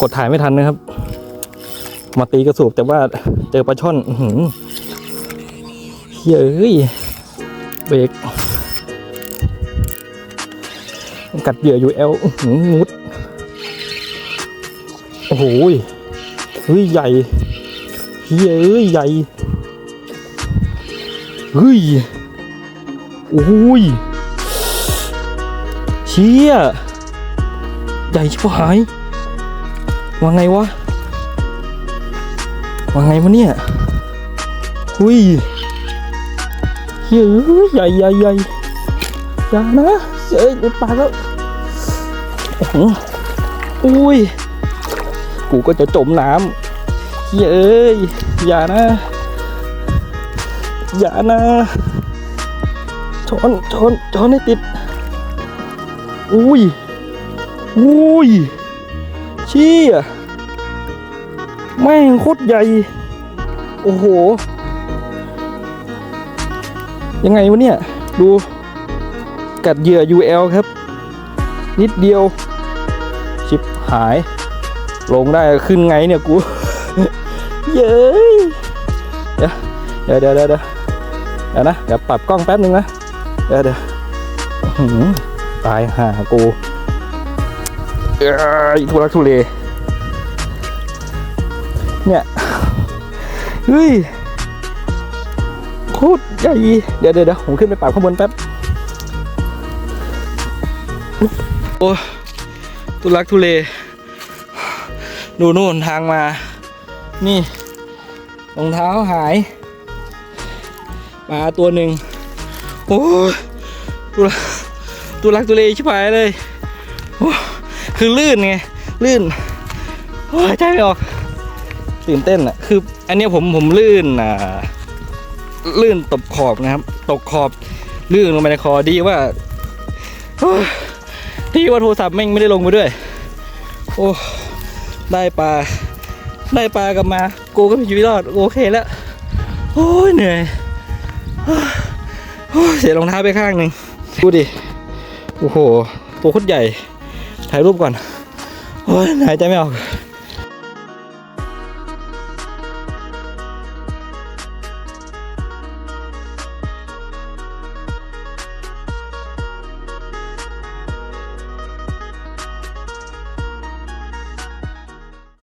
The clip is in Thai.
กดถ่ายไม่ทันนะครับ มาตีกระสูบแต่ว่าเจอปลาช่อนอื้อหือเฮ้ยเอ้ยเบรกกัดเหยื่ออยู่แอลมุด โอ้โหยเฮ้ยใหญ่เฮ้ยเอ้ยใหญ่เฮ้ยโอ้ยเชี่ยใหญ่ชิบหาย ว่าไงวะ ว่าไงวะเนี่ยหุยเฮ้ยใหญ่ใหญ่ใหญ่อย่านะเอ้ยหลุดปากแล้วอุ้ย กูก็จะจมน้ำเย้ยอย่านะ อย่านะช้อนช้อนช้อนให้ติด อุ้ย อุ้ย ชี่ยแม่งโคตรใหญ่ โอ้โห ยังไงวะเนี่ย ดูกัดเหยื่อ UL ครับ นิดเดียว ชิบหาย ลงได้ขึ้นไงเนี่ยกู เย้ยเดี๋ยวเดี๋ยวเดี๋ยวเดี๋ยวเดี๋ยวนะ เดี๋ยวปรับกล้องแป๊บนึงนะ เดี๋ยวเดี๋ยวอื้อหือตายห่ากู เอ้ยทุลักทุเลเนี่ยเฮ้ยโคตรใหญ่เดี๋ยวเดี๋ยวเดี๋ยวผมขึ้นไปปรับข้างบนแป๊บโอ้ทุลักทุเล ดูนู่นทางมา นี่รองเท้าหายปลาตัวหนึ่งโอ้ตุลักตุลักตุเลชิบหายเลยโอ้ คือลื่นไงลื่นโอ้ยใจไม่ออกตื่นเต้นอะคือ อันนี้ผมผมลื่นอ่าลื่นตบขอบนะครับ ตกขอบลื่นลงไปในคอดีว่าดีว่าโทรศัพท์แม่งไม่ได้ลงไปด้วย โอ้ได้ปลาได้ปลากลับมา กูก็มีชีวิตรอดโอเคแล้วโอ้ยเหนื่อยโอ้ยเสียรองเท้าไปข้างหนึ่งดูดิ โอ้โห ตัวโคตรใหญ่ ถ่ายรูปก่อน โอ้ยหายใจไม่ออก